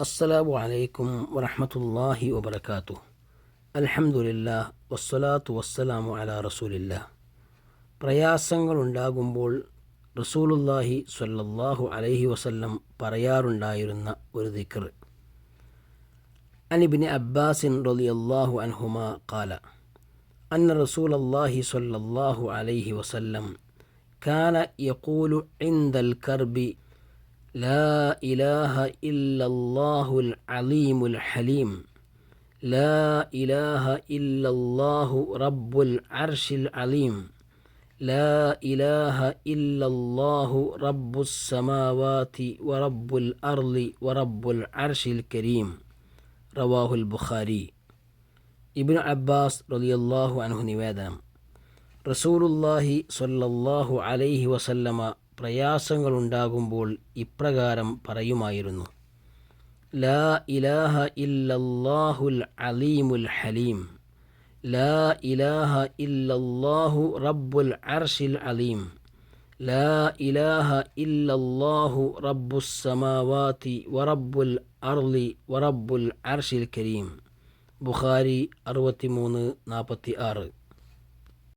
അസ്സലാമു അലൈക്കും വറഹമത്തല്ലാഹി വബർക്കാത്തു അൽഹംദുലില്ലാ വസ്സലാത്തു വസ്സലാമു അലാ റസൂലില്ല പ്രയാസങ്ങളുണ്ടാകുമ്പോൾ റസൂലുല്ലാഹി സ്വല്ലല്ലാഹു അലൈഹി വസല്ലം പറയാറുണ്ടായിരുന്ന ഒരു ദിക്ർ. അനിബിന് അബ്ബാസിൻ റളിയല്ലാഹു അൻഹുമ ഖാല അന്ന റസൂലല്ലാഹി സ്വല്ലല്ലാഹു അലൈഹി വസല്ലം കാന യഖൂലു ഇൻദൽ കർബി لا إله إلا الله العليم الحليم. لا إله إلا الله رب العرش العليم. لا إله إلا الله رب السماوات ورب الأرض ورب العرش الكريم. رواه البخاري. ابن عباس رضي الله عنه نوادا رسول الله صلى الله عليه وسلم പ്രയാസങ്ങളുണ്ടാകുമ്പോൾ ഇപ്രകാരം പറയുമായിരുന്നു. ലാ ഇലാഹ ഇല്ലല്ലാഹുൽ അലീമുൽ ഹലീം. ലാ ഇലാഹ ഇല്ലല്ലാഹു റബ്ബുൽ അർഷിൽ അലീം. ലാ ഇലാഹ ഇല്ലല്ലാഹു റബ്ബുസ് സമാവാതി വറബ്ബുൽ അർലി വറബ്ബുൽ അർഷിൽ കരീം. ബുഖാരി അറുപത്തിമൂന്ന് നാൽപ്പത്തി ആറ്